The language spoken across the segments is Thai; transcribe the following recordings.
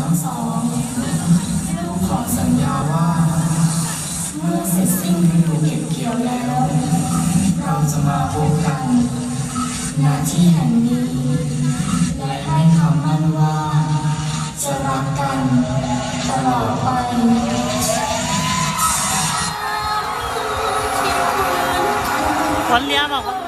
ทั้อสัญญาว่า เมื่อเสร็จสิ้นฤดูเก็บเกี่ยวแล้ว เราจะมาพบกันณที่แห่งนี้ และให้คำมั่นว่า จะรักกันตลอดไปคนเลี้ยบอกว่า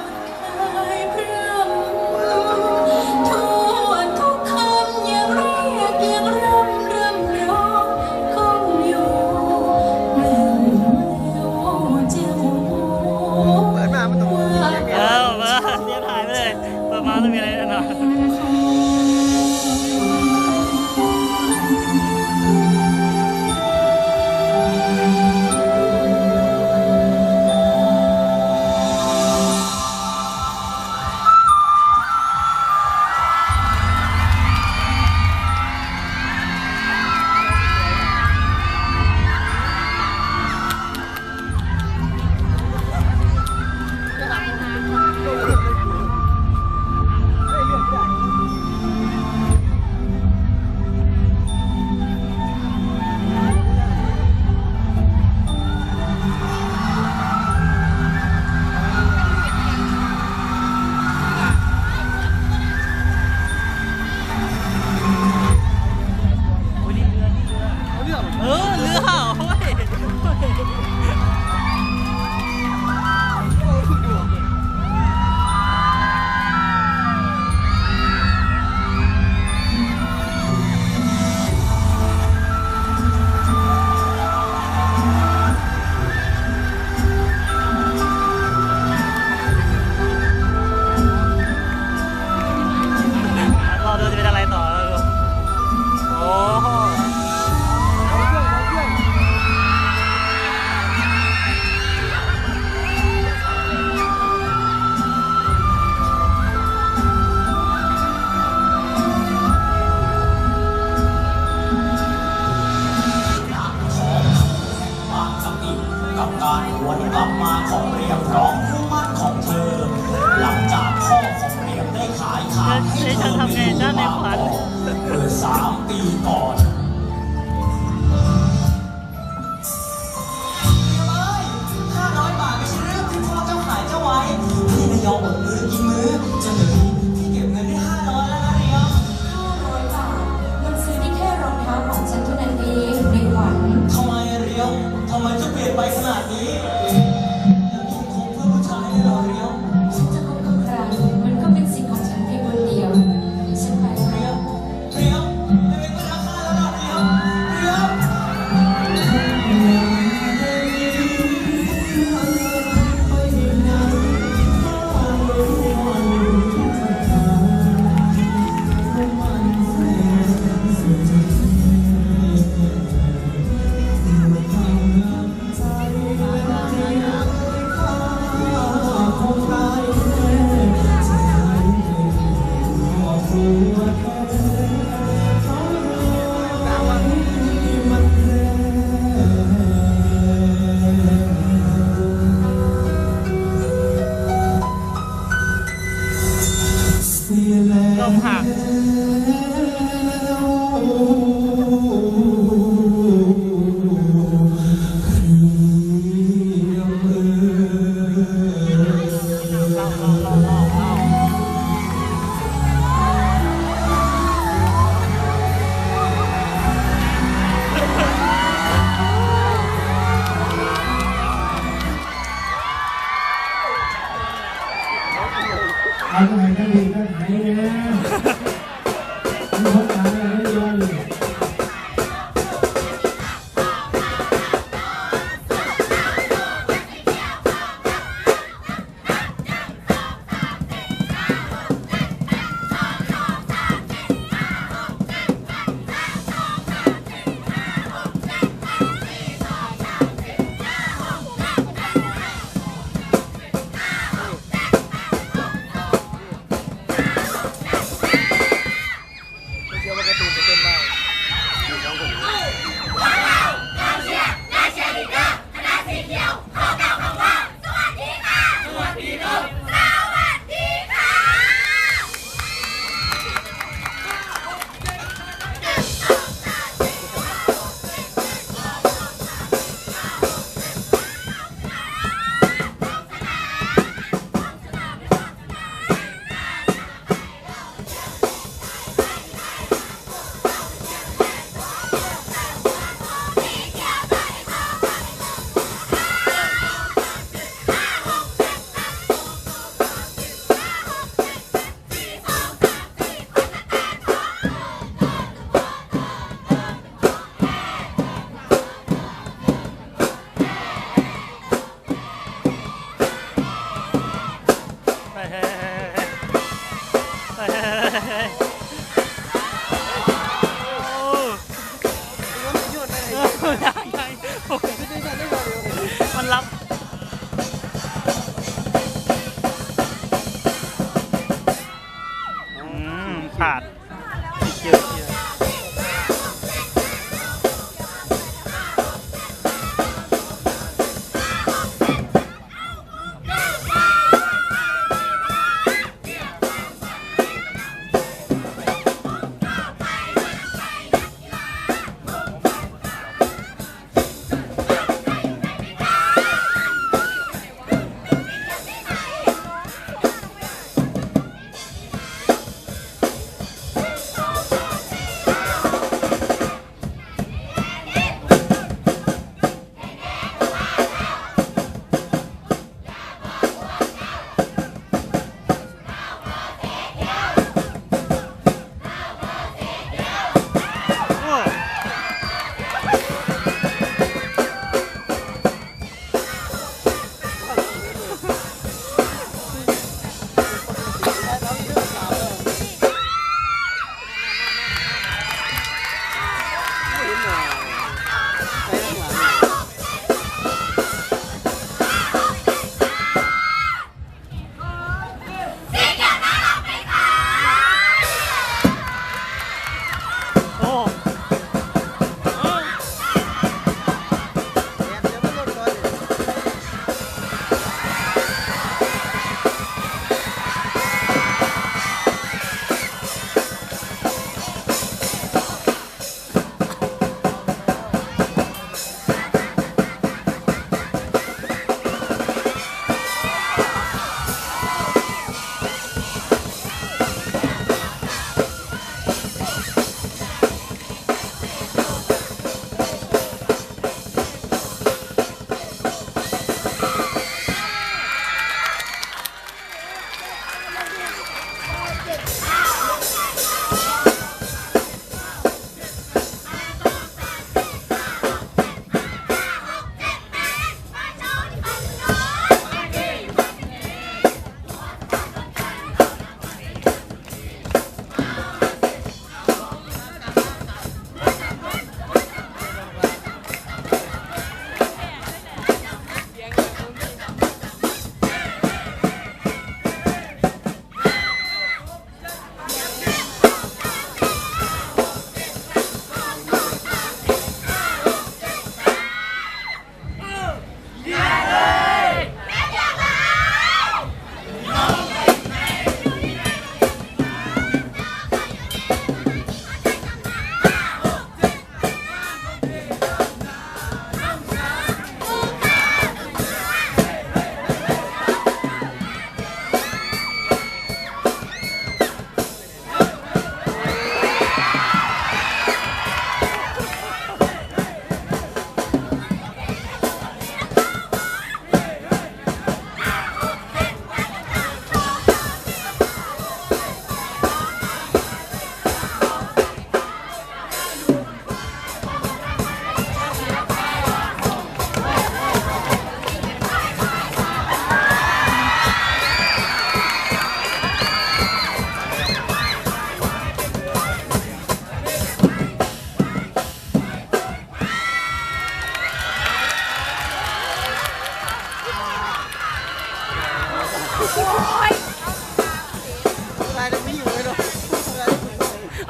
8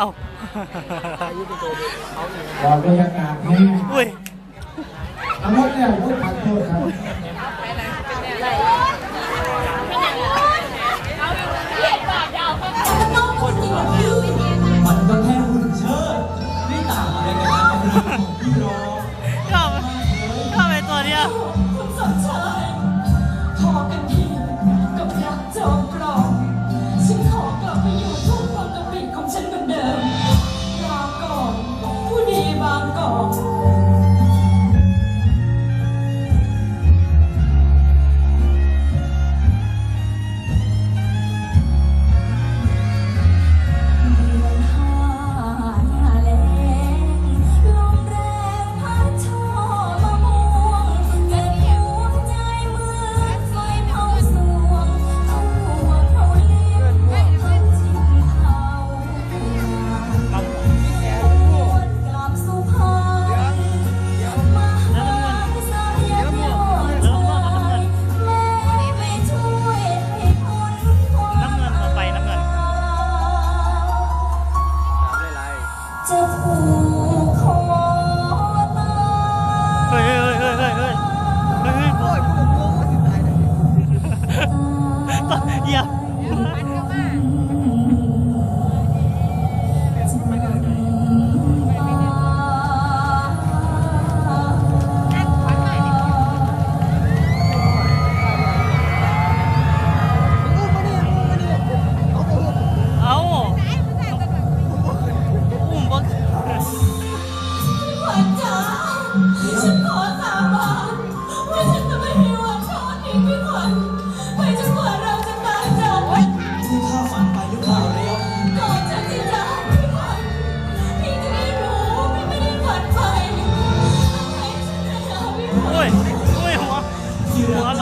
เอาบอกบรรยากาศนี้อุ้ย ทั้งหมเนี่ยรถขันโทษครับ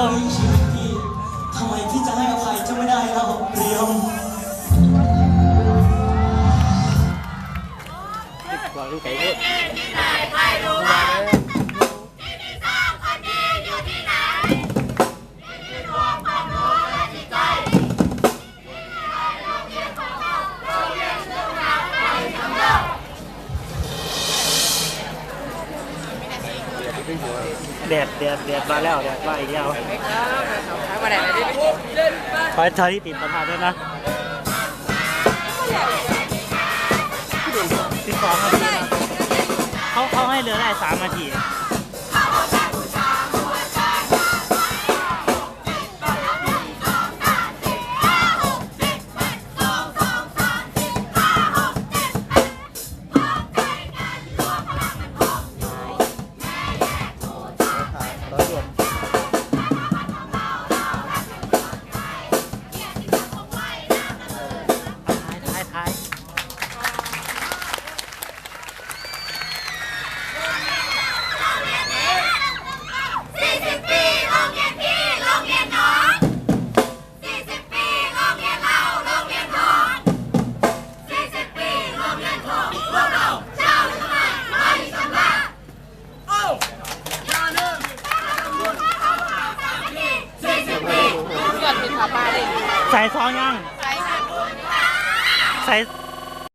longe. แดดแดดแดดมาแล้วแดดมาอีกแล้วขอให้เธอที่ติดประธานด้วยนะสิบสองนาทีนะเขาเขาให้เหลือได้สามนาที